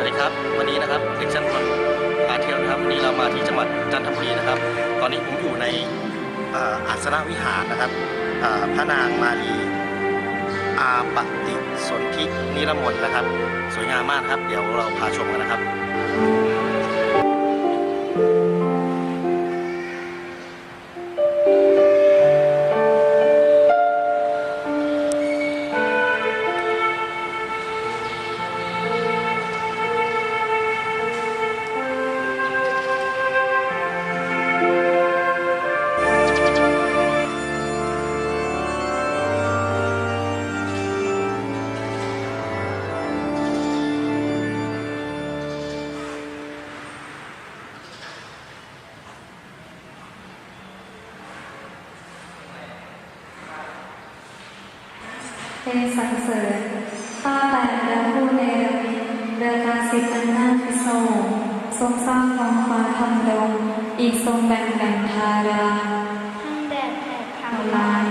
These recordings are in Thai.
วัสดีครับวันนี้นะครับเซ็กชันประถมพาเที่ยวนะครับวันนี้เรามาที่จังหวัดจันทบุรีนะครับ ตอนนี้ผมอยู่ในอาสนวิหารนะครับพระนางมารีอาปติสนธินิรมนนะครับ สวยงามมากครับ เดี๋ยวเราพาชมกันนะครับ เป็นสรรเสริญข้าแต่และผู้เนรมิตเรือการสิทธิ์อันน่าพิศวงทรงสร้างท้องฟ้าทำดงอีกทรงแบ่งแบ่งทาราให้แดดแผดทำทำลาย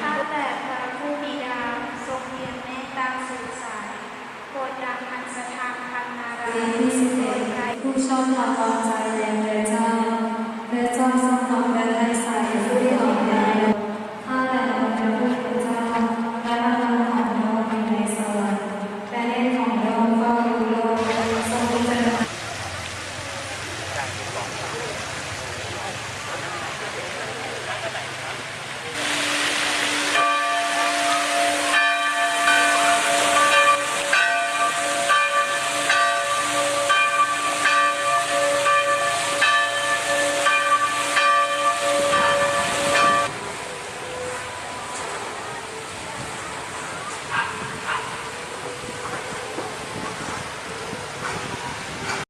ข้าแต่พระผู้บิดาทรงเพียรเมตตาสื่อสารโปรดดังอันสถานพันนาราปีที่สิบเอ็ดผู้ชอบธรรมวางใจเรียนเร็ว